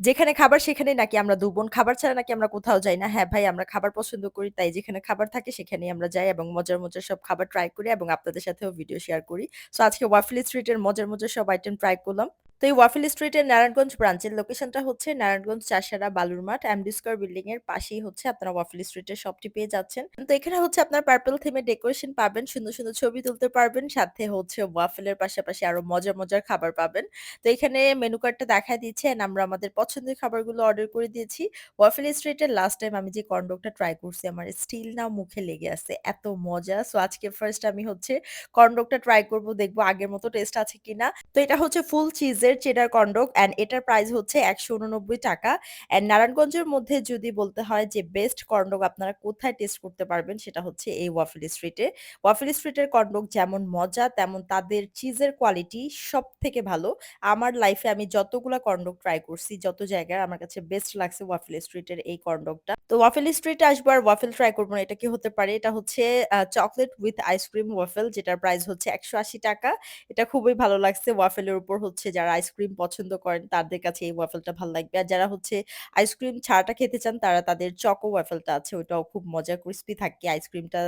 যেখানে খাবার সেখানে নাকি আমরা ২ বোন। খাবার ছাড়া নাকি আমরা কোথাও যাই না। হ্যাঁ, ভাই আমরা খাবার পছন্দ করি। তাই যেখানে খাবার থাকে সেখানে আমরা যাই এবং মজার, মজার সব খাবার ট্রাই করি এবং আপনাদের সাথেও ভিডিও শেয়ার করি। সো আজকে ওয়াফলি স্ট্রিটের মজার, মজার সব আইটেম ট্রাই করলাম। তো এই ওয়াফেল স্ট্রিটের নারায়ণগঞ্জ ব্রাঞ্চের লোকেশনটা হচ্ছে নারায়ণগঞ্জ চাষারা বালুর মাঠ এমডি স্কয়ার বিল্ডিং এর পাশেই হচ্ছে আপনারা ওয়াফেল স্ট্রিটের শপটি পেয়ে যাচ্ছেন। তো এখানে হচ্ছে আপনার পার্পল থিমের ডেকোরেশন পাবেন, সুন্দর, সুন্দর ছবি তুলতে পারবেন। সাথে হচ্ছে ওয়াফেলের পাশাপাশি আরও মজার, মজার খাবার পাবেন। তো এখানে মেনু কার্ডটা দেখায় দিচ্ছে অ্যান্ড আমরা আমাদের পছন্দের খাবারগুলো অর্ডার করে দিয়েছি। ওয়াফেল স্ট্রিটের লাস্ট টাইম আমি যে কর্ন ডগটা ট্রাই করছি আমার স্টিল না মুখে লেগে আছে। এত মজা। সো আজকে ফার্স্ট আমি হচ্ছে কর্ন ডগটা ট্রাই করব দেখব আগের মতো টেস্ট আছে কিনা। তো এটা হচ্ছে ফুল চিজের চেডার কর্ন ডগ অ্যান্ড এটার প্রাইস হচ্ছে ৳১৮৯ অ্যান্ড নারায়ণগঞ্জের মধ্যে যদি বলতে হয় যে বেস্ট কর্ন ডগ আপনারা কোথায় টেস্ট করতে পারবেন সেটা হচ্ছে এই ওয়াফেল স্ট্রিটে। ওয়াফেল স্ট্রিটের কর্ন ডগ যেমন মজা তেমন তাদের চিজের কোয়ালিটি সব থেকে ভালো। আমার লাইফে আমি যতগুলা কর্ন ডগ ট্রাই করছি, যত জায়গায় আমার কাছে বেস্ট লাগছে ওয়াফেল স্ট্রিটের এই কর্ন ডগটা। তো ওয়াফেল স্ট্রিটে আসব আর ওয়াফেল ট্রাই করব না। এটা কি হতে পারে? এটা হচ্ছে chocolate with ice cream waffle যেটার প্রাইস হচ্ছে ৳১৮০ এটা খুবই ভালো লাগছে। ওয়াফেলের উপর হচ্ছে যারা আইসক্রিম পছন্দ করেন তাদের কাছে এই ওয়াফেলটা ভালো লাগবে। আর যারা হচ্ছে আইসক্রিম ছাড়াটা খেতে চান তারা তাদের চকো ওয়াফেলটা আছে ওটাও খুব মজা ক্রিসপি থাকে। আইসক্রিমটা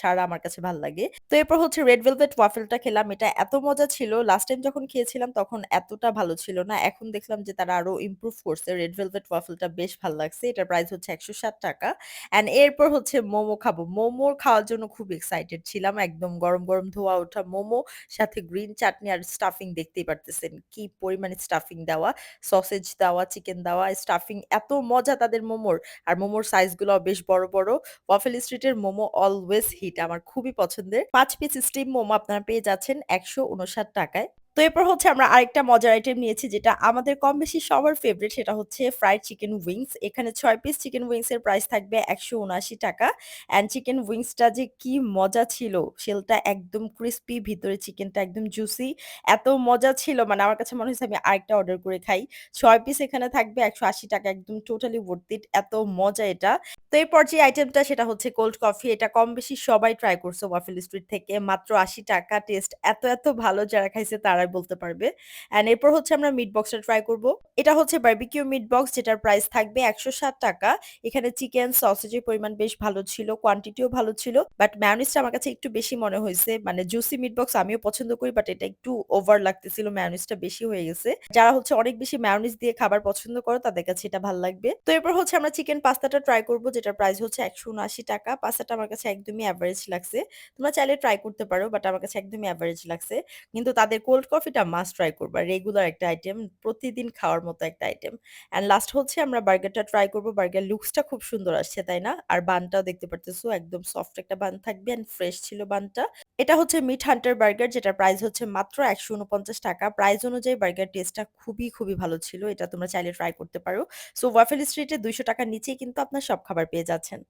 ছাড়া আমার কাছে ভালো লাগে। তো এরপর হচ্ছে রেড ভেলভেট ওয়াফেলটা খেলাম। এটা এত মজা ছিল লাস্ট টাইম যখন খেয়েছিলাম তখন এতটা ভালো ছিল না। এখন দেখলাম যে তারা আরও ইমপ্রুভ করছে। রেড ভেলভেট ওয়াফেলটা বেশ ভালো লাগছে। এটার প্রাইস হচ্ছে ৳১৬০ অ্যান্ড এরপর হচ্ছে মোমো খাব। মোমো খাওয়ার জন্য খুব এক্সাইটেড ছিলাম। একদম গরম, গরম ধোয়া ওঠা মোমো সাথে গ্রিন চাটনি আর স্টাফিং দেখতেই পারতেছেন। কি পরিমাণে স্টাফিং দেওয়া। সসেজ দেওয়া, চিকেন দেওয়া, স্টাফিং এত মজা তাদের মোমোর। আর মোমোর সাইজগুলো বেশ বড়, বড়। ওয়াফেল স্ট্রিটের মোমো অলওয়েজ হিট আমার খুবই পছন্দের। পাঁচ পিস স্টিম মোমো আপনারা পেয়ে যাচ্ছেন ৳১৫৯ য়। তো এরপর হচ্ছে আমরা আরেকটা মজার আইটেম নিয়েছি যেটা আমাদের কম বেশি সবার ফেভারিট সেটা হচ্ছে ফ্রাইড চিকেন উইংস। এখানে ৬ পিস চিকেন উইংস এর প্রাইস থাকবে ৳১৭৯ অ্যান্ড চিকেন উইংসটা যে কি মজা ছিল। শেলটা একদম ক্রিসপি, ভিতরে চিকেনটা একদম জুসি। এত মজা ছিল মানে আমার কাছে মনে হইছে আমি আরেকটা অর্ডার করে খাই। ছয় পিস এখানে থাকবে ৳১৮০ একদম টোটালি ইট এত মজা এটা। তো এরপর যে আইটেমটা সেটা হচ্ছে কোল্ড কফি। এটা কম বেশি সবাই ট্রাই করছে ওয়াফেল স্ট্রিট থেকে। মাত্র ৳৮০ টেস্ট এত, এত ভালো যারা খাইছে তারাই বলতে পারবে। অ্যান্ড এরপর হচ্ছে আমরা মিট বক্সটা ট্রাই করব। এটা হচ্ছে বারবিকিউ মিট বক্স যেটার প্রাইস থাকবে ৳১৬০ এখানে চিকেন, সসেজের পরিমাণ বেশ ভালো ছিল, কোয়ান্টিটিও ভালো ছিল। বাট মেয়োনিজটা আমার কাছে একটু বেশি মনে হইছে। মানে জুসি মিট বক্স আমিও পছন্দ করি বাট এটা একটু ওভার লাগতেছিল। মেয়োনিজটা বেশি হয়ে গেছে। যারা হচ্ছে অনেক বেশি মেয়োনিজ দিয়ে খাবার পছন্দ করো তাদের কাছে এটা ভালো লাগবে। তো এরপর হচ্ছে আমরা চিকেন পাস্তাটা ট্রাই করব যেটার প্রাইস হচ্ছে ৳১৭৯ পাস্তাটা আমার কাছে একদমই এভারেজ লাগছে। তোমরা চাইলে ট্রাই করতে পারো বাট আমার কাছে একদমই এভারেজ লাগছে। কিন্তু তাদের কোল্ড কফিটা মাস্ট ট্রাই করবা। রেগুলার একটা আইটেম। প্রতিদিন খাওয়ার মতো একটা আইটেম। অ্যান্ড লাস্ট হচ্ছে আমরা বার্গারটা ট্রাই করব। বার্গার লুকসটা খুব সুন্দর আসছে, তাই না? আর বানটাও দেখতে পারতেছো একদম সফট একটা বান থাকবে অ্যান্ড ফ্রেশ ছিল বানটা। এটা হচ্ছে মিট হান্টার বার্গার যেটা প্রাইস হচ্ছে মাত্র ৳১৪৯ প্রাইস অনুযায়ী বার্গার টেস্টটা খুবই, খুবই ভালো ছিল। এটা তোমরা চাইলে ট্রাই করতে পারো। সো ওয়াফেল স্ট্রিটে দুইশো টাকার নিচেই কিন্তু আপনার সব খাবার পেয়ে যাচ্ছেন।